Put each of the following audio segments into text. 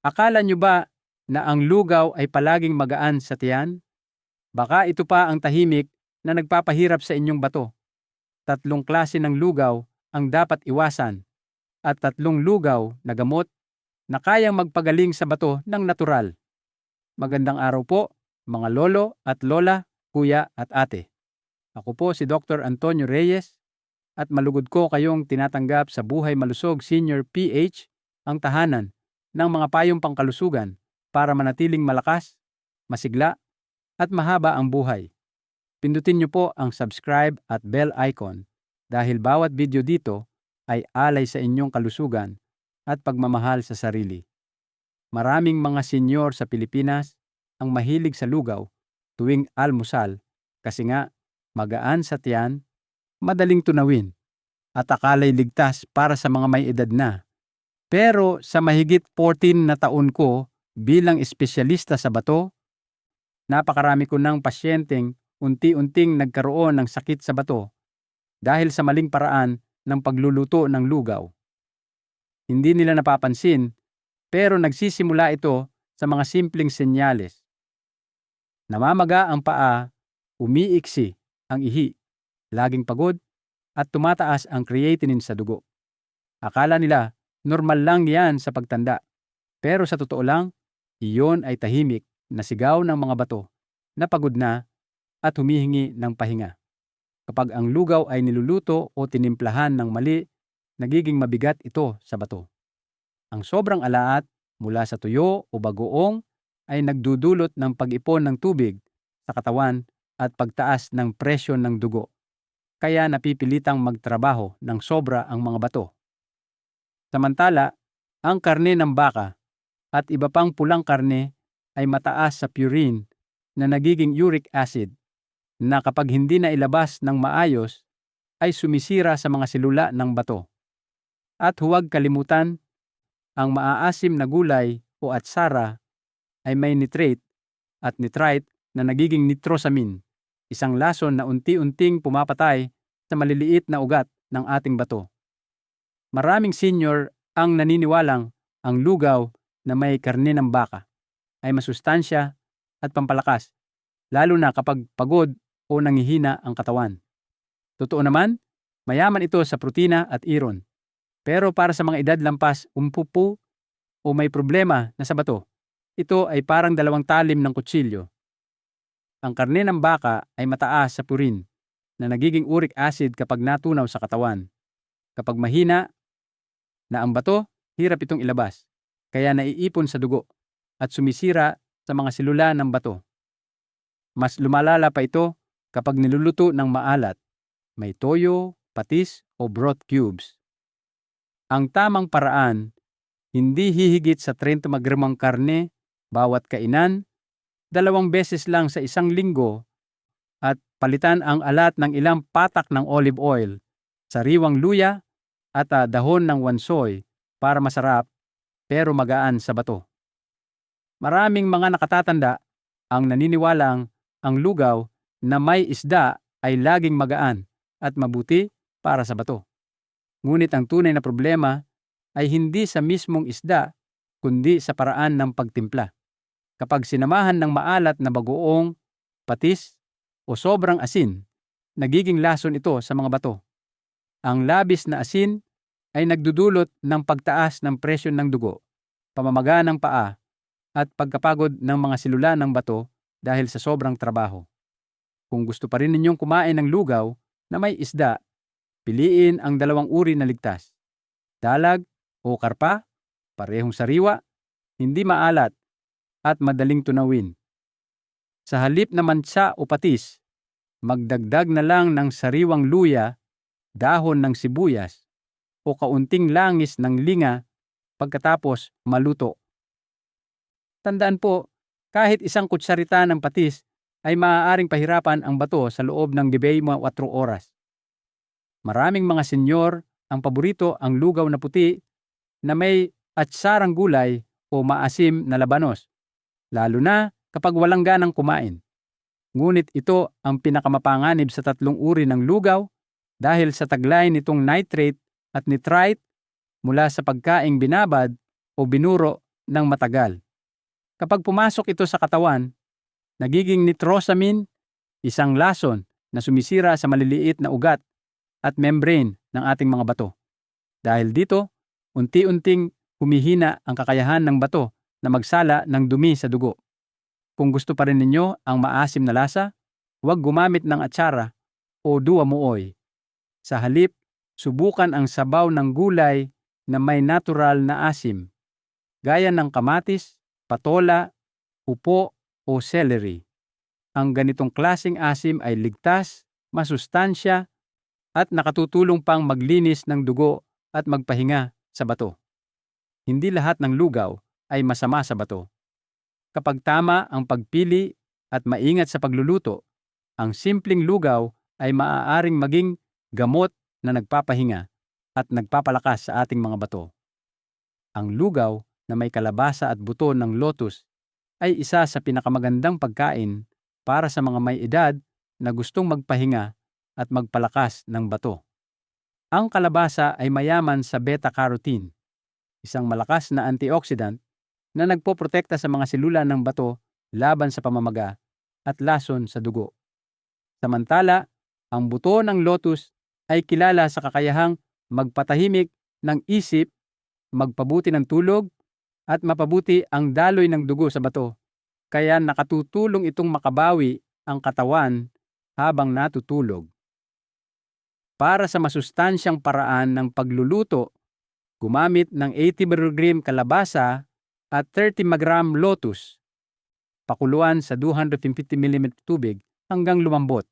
Akala nyo ba na ang lugaw ay palaging magaan sa tiyan? Baka ito pa ang tahimik na nagpapahirap sa inyong bato. Tatlong klase ng lugaw ang dapat iwasan at tatlong lugaw na gamot na kayang magpagaling sa bato ng natural. Magandang araw po, mga lolo at lola, kuya at ate. Ako po si Dr. Antonio Reyes at malugod ko kayong tinatanggap sa Buhay Malusog Senior PH, ang tahanan ng mga payong pangkalusugan para manatiling malakas, masigla, at mahaba ang buhay. Pindutin niyo po ang subscribe at bell icon dahil bawat video dito ay alay sa inyong kalusugan at pagmamahal sa sarili. Maraming mga senyor sa Pilipinas ang mahilig sa lugaw tuwing almusal kasi nga magaan sa tiyan, madaling tunawin, at akalay ligtas para sa mga may edad na. Pero sa mahigit 14 na taon ko bilang espesyalista sa bato, napakarami ko ng pasyenteng unti-unting nagkaroon ng sakit sa bato dahil sa maling paraan ng pagluluto ng lugaw. Hindi nila napapansin pero nagsisimula ito sa mga simpleng senyales. Namamaga ang paa, umiiksi ang ihi, laging pagod, at tumataas ang creatinine sa dugo. Akala nila normal lang yan sa pagtanda. Pero sa totoo lang, iyon ay tahimik na sigaw ng mga bato na pagod na at humihingi ng pahinga. Kapag ang lugaw ay niluluto o tinimplahan ng mali, nagiging mabigat ito sa bato. Ang sobrang alaat mula sa tuyo o bagoong ay nagdudulot ng pag-ipon ng tubig sa katawan at pagtaas ng presyon ng dugo. Kaya napipilitang magtrabaho ng sobra ang mga bato. Samantala, ang karne ng baka at iba pang pulang karne ay mataas sa purine na nagiging uric acid na kapag hindi na ilabas ng maayos ay sumisira sa mga selula ng bato. At huwag kalimutan, ang maaasim na gulay o atsara ay may nitrate at nitrite na nagiging nitrosamin isang lason na unti-unting pumapatay sa maliliit na ugat ng ating bato. Maraming senior ang naniniwalang ang lugaw na may karne ng baka ay masustansya at pampalakas, lalo na kapag pagod o nangihina ang katawan. Totoo naman, mayaman ito sa protina at iron. Pero para sa mga edad lampas umpupu o may problema na sa bato, ito ay parang dalawang talim ng kutsilyo ang karne ng baka ay mataas sa purin na nagiging uric acid kapag natunaw sa katawan. Kapag mahina na ang bato, hirap itong ilabas, kaya naiipon sa dugo at sumisira sa mga selula ng bato. Mas lumalala pa ito kapag niluluto ng maalat, may toyo, patis o broth cubes. Ang tamang paraan, hindi hihigit sa 30 magramang karne bawat kainan dalawang beses lang sa isang linggo at palitan ang alat ng ilang patak ng olive oil, sariwang luya at uh, dahon ng wansoy para masarap pero magaan sa bato. Maraming mga nakatatanda ang naniniwalang ang lugaw na may isda ay laging magaan at mabuti para sa bato. Ngunit ang tunay na problema ay hindi sa mismong isda kundi sa paraan ng pagtimpla kapag sinamahan ng maalat na bagoong, patis, o sobrang asin, nagiging lason ito sa mga bato. Ang labis na asin ay nagdudulot ng pagtaas ng presyon ng dugo, pamamaga ng paa, at pagkapagod ng mga silula ng bato dahil sa sobrang trabaho. Kung gusto pa rin ninyong kumain ng lugaw na may isda, piliin ang dalawang uri na ligtas. Dalag o karpa, parehong sariwa, hindi maalat at madaling tunawin. Sa halip na mansa o patis, magdagdag na lang ng sariwang luya, dahon ng sibuyas, o kaunting langis ng linga pagkatapos maluto. Tandaan po, kahit isang kutsarita ng patis ay maaaring pahirapan ang bato sa loob ng 24 oras. Maraming mga senyor ang paborito ang lugaw na puti na may atsarang gulay o maasim na labanos lalo na kapag walang ganang kumain. Ngunit ito ang pinakamapanganib sa tatlong uri ng lugaw dahil sa taglay nitong nitrate at nitrite mula sa pagkaing binabad o binuro ng matagal. Kapag pumasok ito sa katawan, nagiging nitrosamine, isang lason na sumisira sa maliliit na ugat at membrane ng ating mga bato. Dahil dito, unti-unting humihina ang kakayahan ng bato na magsala ng dumi sa dugo. Kung gusto pa rin ninyo ang maasim na lasa, huwag gumamit ng atsara o duwamuoy. Sa halip, subukan ang sabaw ng gulay na may natural na asim, gaya ng kamatis, patola, upo o celery. Ang ganitong klasing asim ay ligtas, masustansya, at nakatutulong pang maglinis ng dugo at magpahinga sa bato. Hindi lahat ng lugaw ay masama sa bato. Kapag tama ang pagpili at maingat sa pagluluto, ang simpleng lugaw ay maaaring maging gamot na nagpapahinga at nagpapalakas sa ating mga bato. Ang lugaw na may kalabasa at buto ng lotus ay isa sa pinakamagandang pagkain para sa mga may edad na gustong magpahinga at magpalakas ng bato. Ang kalabasa ay mayaman sa beta-carotene, isang malakas na antioxidant na nagpoprotekta sa mga selula ng bato laban sa pamamaga at lason sa dugo. Samantala, ang buto ng lotus ay kilala sa kakayahang magpatahimik ng isip, magpabuti ng tulog, at mapabuti ang daloy ng dugo sa bato. Kaya nakatutulong itong makabawi ang katawan habang natutulog. Para sa masustansyang paraan ng pagluluto, gumamit ng 80 mg kalabasa at 30 mg lotus. Pakuluan sa 250 ml tubig hanggang lumambot.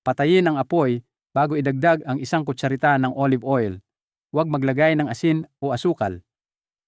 Patayin ang apoy bago idagdag ang isang kutsarita ng olive oil. Huwag maglagay ng asin o asukal.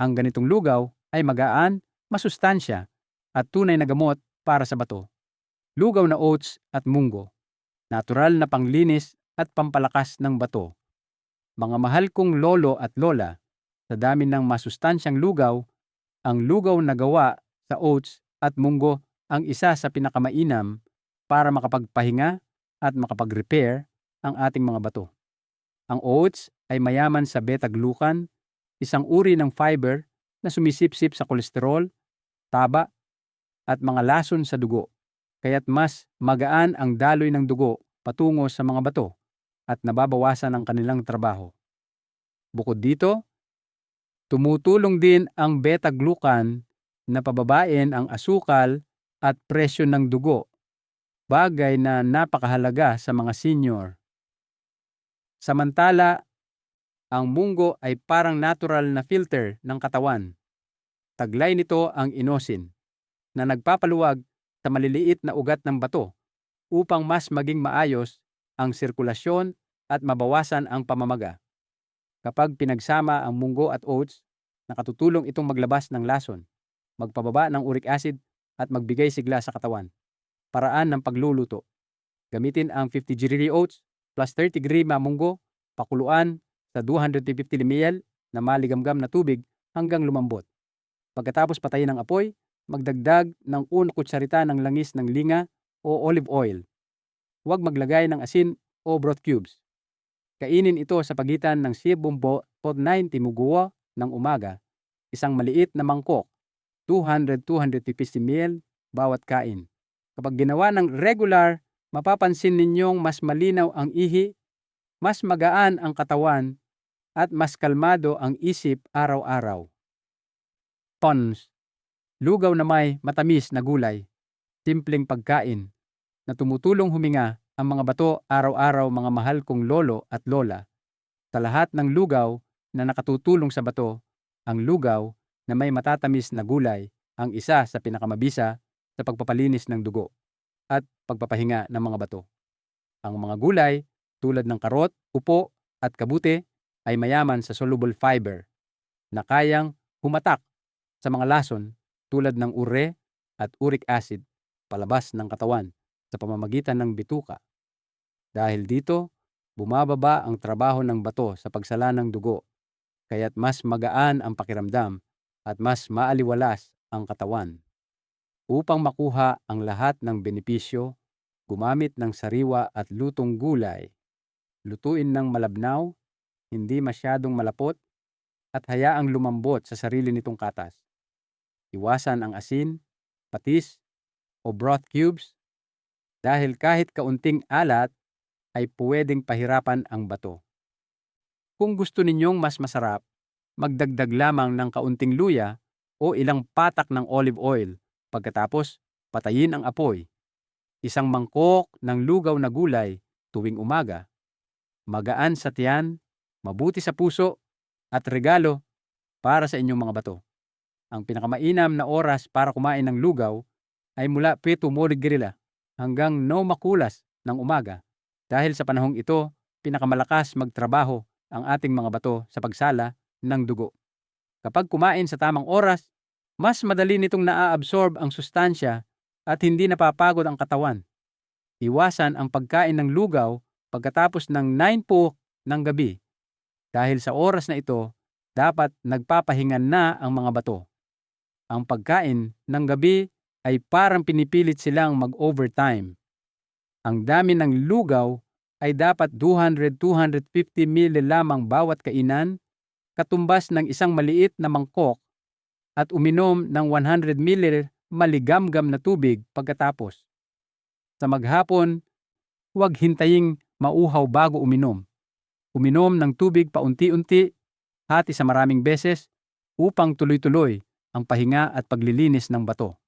Ang ganitong lugaw ay magaan, masustansya, at tunay na gamot para sa bato. Lugaw na oats at munggo. Natural na panglinis at pampalakas ng bato. Mga mahal kong lolo at lola, sa dami ng masustansyang lugaw, ang lugaw na gawa sa oats at munggo ang isa sa pinakamainam para makapagpahinga at makapag-repair ang ating mga bato. Ang oats ay mayaman sa beta-glucan, isang uri ng fiber na sumisipsip sa kolesterol, taba, at mga lason sa dugo, kaya't mas magaan ang daloy ng dugo patungo sa mga bato at nababawasan ang kanilang trabaho. Bukod dito, tumutulong din ang beta-glucan na pababain ang asukal at presyo ng dugo, bagay na napakahalaga sa mga senior. Samantala, ang munggo ay parang natural na filter ng katawan. Taglay nito ang inosin na nagpapaluwag sa maliliit na ugat ng bato upang mas maging maayos ang sirkulasyon at mabawasan ang pamamaga. Kapag pinagsama ang munggo at oats, nakatutulong itong maglabas ng lason, magpababa ng uric acid at magbigay sigla sa katawan. Paraan ng pagluluto. Gamitin ang 50 GRD oats plus 30 grama munggo, pakuluan sa 250 ml na maligamgam na tubig hanggang lumambot. Pagkatapos patayin ang apoy, magdagdag ng unang kutsarita ng langis ng linga o olive oil. Huwag maglagay ng asin o broth cubes. Kainin ito sa pagitan ng siyebumbo o 90 muguwa ng umaga, isang maliit na mangkok, 200-250 ml bawat kain. Kapag ginawa ng regular, mapapansin ninyong mas malinaw ang ihi, mas magaan ang katawan, at mas kalmado ang isip araw-araw. Pons. Lugaw na may matamis na gulay. Simpleng pagkain na tumutulong huminga ang mga bato araw-araw mga mahal kong lolo at lola. Sa lahat ng lugaw na nakatutulong sa bato, ang lugaw na may matatamis na gulay ang isa sa pinakamabisa sa pagpapalinis ng dugo at pagpapahinga ng mga bato. Ang mga gulay tulad ng karot, upo at kabute ay mayaman sa soluble fiber na kayang humatak sa mga lason tulad ng ure at uric acid palabas ng katawan sa pamamagitan ng bituka. Dahil dito, bumababa ang trabaho ng bato sa pagsala ng dugo, kaya't mas magaan ang pakiramdam at mas maaliwalas ang katawan. Upang makuha ang lahat ng benepisyo, gumamit ng sariwa at lutong gulay. Lutuin ng malabnaw, hindi masyadong malapot, at hayaang lumambot sa sarili nitong katas. Iwasan ang asin, patis, o broth cubes dahil kahit kaunting alat ay pwedeng pahirapan ang bato. Kung gusto ninyong mas masarap, magdagdag lamang ng kaunting luya o ilang patak ng olive oil. Pagkatapos, patayin ang apoy. Isang mangkok ng lugaw na gulay tuwing umaga. Magaan sa tiyan, mabuti sa puso, at regalo para sa inyong mga bato. Ang pinakamainam na oras para kumain ng lugaw ay mula Peto Morig Grilla hanggang no makulas ng umaga. Dahil sa panahong ito, pinakamalakas magtrabaho ang ating mga bato sa pagsala ng dugo. Kapag kumain sa tamang oras, mas madali nitong naa-absorb ang sustansya at hindi napapagod ang katawan. Iwasan ang pagkain ng lugaw pagkatapos ng 9 po ng gabi. Dahil sa oras na ito, dapat nagpapahingan na ang mga bato. Ang pagkain ng gabi ay parang pinipilit silang mag-overtime. Ang dami ng lugaw ay dapat 200-250 ml lamang bawat kainan, katumbas ng isang maliit na mangkok at uminom ng 100 ml maligamgam na tubig pagkatapos. Sa maghapon, huwag hintaying mauhaw bago uminom. Uminom ng tubig paunti-unti, hati sa maraming beses, upang tuloy-tuloy ang pahinga at paglilinis ng bato.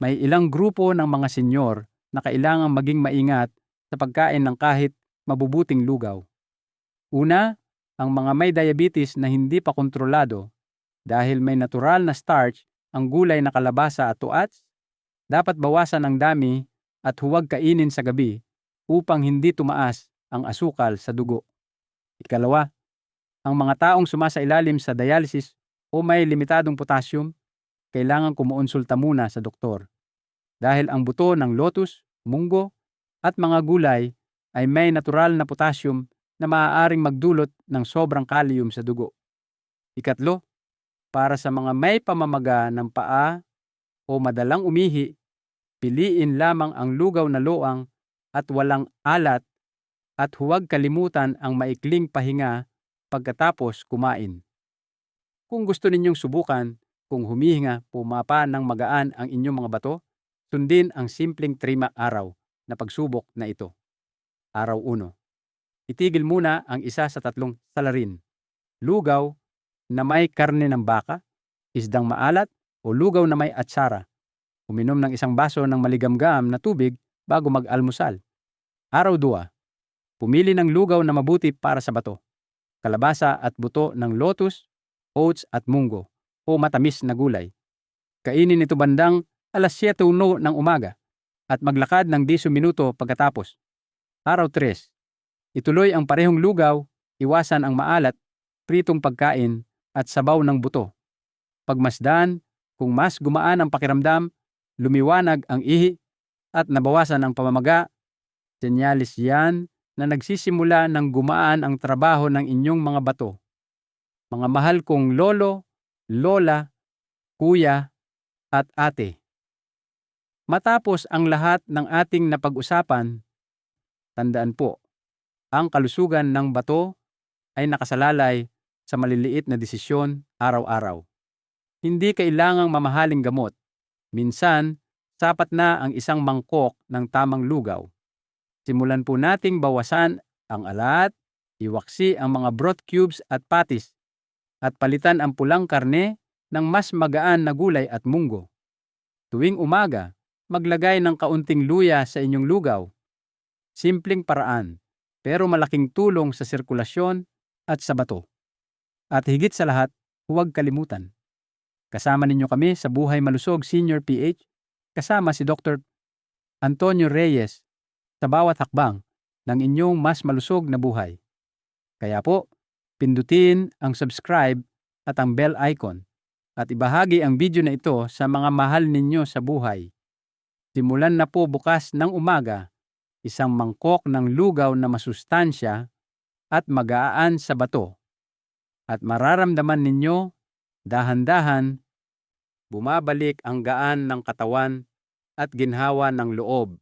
May ilang grupo ng mga senyor na kailangang maging maingat sa pagkain ng kahit mabubuting lugaw. Una, ang mga may diabetes na hindi pa kontrolado dahil may natural na starch ang gulay na kalabasa at tuats, dapat bawasan ang dami at huwag kainin sa gabi upang hindi tumaas ang asukal sa dugo. Ikalawa, ang mga taong sumasailalim sa dialysis o may limitadong potassium, kailangan kumuonsulta muna sa doktor. Dahil ang buto ng lotus, munggo, at mga gulay ay may natural na potassium na maaaring magdulot ng sobrang kalium sa dugo. Ikatlo, para sa mga may pamamaga ng paa o madalang umihi, piliin lamang ang lugaw na loang at walang alat at huwag kalimutan ang maikling pahinga pagkatapos kumain. Kung gusto ninyong subukan kung humihinga pumapa ng magaan ang inyong mga bato, sundin ang simpleng trima araw na pagsubok na ito. Araw 1. Itigil muna ang isa sa tatlong salarin. Lugaw na may karne ng baka, isdang maalat, o lugaw na may atsara. Uminom ng isang baso ng maligamgam na tubig bago mag-almusal. Araw 2. Pumili ng lugaw na mabuti para sa bato. Kalabasa at buto ng lotus, oats at munggo o matamis na gulay. Kainin ito bandang alas 7 ng umaga at maglakad ng 10 minuto pagkatapos. Araw 3. Ituloy ang parehong lugaw, iwasan ang maalat, pritong pagkain at sabaw ng buto. Pagmasdan, kung mas gumaan ang pakiramdam, lumiwanag ang ihi at nabawasan ang pamamaga, senyalis yan na nagsisimula ng gumaan ang trabaho ng inyong mga bato. Mga mahal kong lolo, lola, kuya, at ate. Matapos ang lahat ng ating napag-usapan, tandaan po, ang kalusugan ng bato ay nakasalalay sa maliliit na desisyon araw-araw. Hindi kailangang mamahaling gamot. Minsan, sapat na ang isang mangkok ng tamang lugaw. Simulan po nating bawasan ang alat, iwaksi ang mga broth cubes at patis, at palitan ang pulang karne ng mas magaan na gulay at munggo. Tuwing umaga, maglagay ng kaunting luya sa inyong lugaw. Simpleng paraan, pero malaking tulong sa sirkulasyon at sa bato. At higit sa lahat, huwag kalimutan. Kasama ninyo kami sa Buhay Malusog Senior PH, kasama si Dr. Antonio Reyes sa bawat hakbang ng inyong mas malusog na buhay. Kaya po, pindutin ang subscribe at ang bell icon at ibahagi ang video na ito sa mga mahal ninyo sa buhay. Simulan na po bukas ng umaga, isang mangkok ng lugaw na masustansya at magaan sa bato. At mararamdaman ninyo, dahan-dahan, bumabalik ang gaan ng katawan at ginhawa ng loob.